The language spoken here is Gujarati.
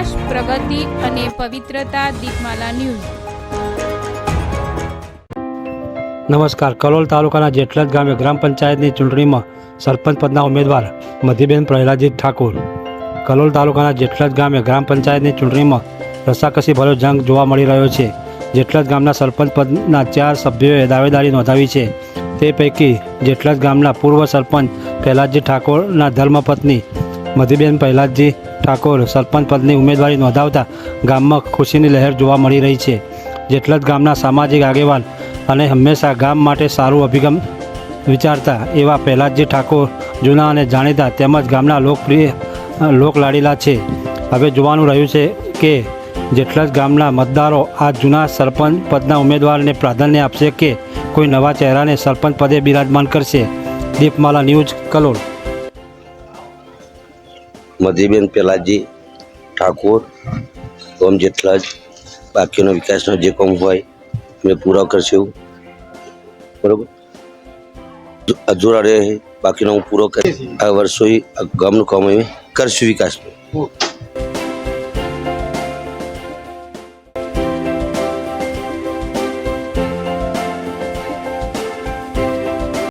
વિકાસ પ્રગતિ અને પવિત્રતા દીપમાલા ન્યૂઝ. નમસ્કાર. કલોલ તાલુકાના જેટલાદ ગામે ગ્રામ પંચાયતની ચૂંટણીમાં સરપંચ પદના ઉમેદવાર મધીબેન પ્રહલાદજી ઠાકોર. કલોલ તાલુકાના જેટલાદ ગામે ગ્રામ પંચાયતની ચૂંટણીમાં રસાકસી ભર્યો જંગ જોવા મળી રહ્યો છે. જેટલાદ ગામના સરપંચ પદના ચાર સભ્યોએ દાવેદારી નોંધાવી છે. તે પૈકી જેટલાદ ગામના પૂર્વ સરપંચ પ્રહલાદજી ઠાકોરના ધર્મપત્ની મધીબેન પ્રહલાદજી ઠાકોર સરપંચ પદની ઉમેદવારી નોંધાવતા ગામમાં ખુશીની લહેર જોવા મળી રહી છે. જેટલાદ ગામના સામાજિક આગેવાન અને હંમેશા ગામ માટે સારું અભિગમ વિચારતા એવા પ્રહલાદજી ઠાકોર જૂના અને જાણીતા તેમજ ગામના લોકપ્રિય લોક લોકલાડીલા છે. હવે જોવાનું રહ્યું છે કે જેટલા જ ગામના મતદારો આ જૂના સરપંચ પદના ઉમેદવારને પ્રાધાન્ય આપશે કે કોઈ નવા ચહેરાને સરપંચ પદે બિરાજમાન કરશે. દીપમાલા ન્યૂઝ કલોલ. મધીબેન પેલાજી ઠાકોર ઓમ જેટલા જ બાકીનો વિકાસનો જે કોમ હોય અમે પૂરા કરશું. બરોબર? અધૂરા રહે બાકીનો હું પૂરો કરી આ વર્ષો ગામનું કામ અમે કરશું વિકાસનું.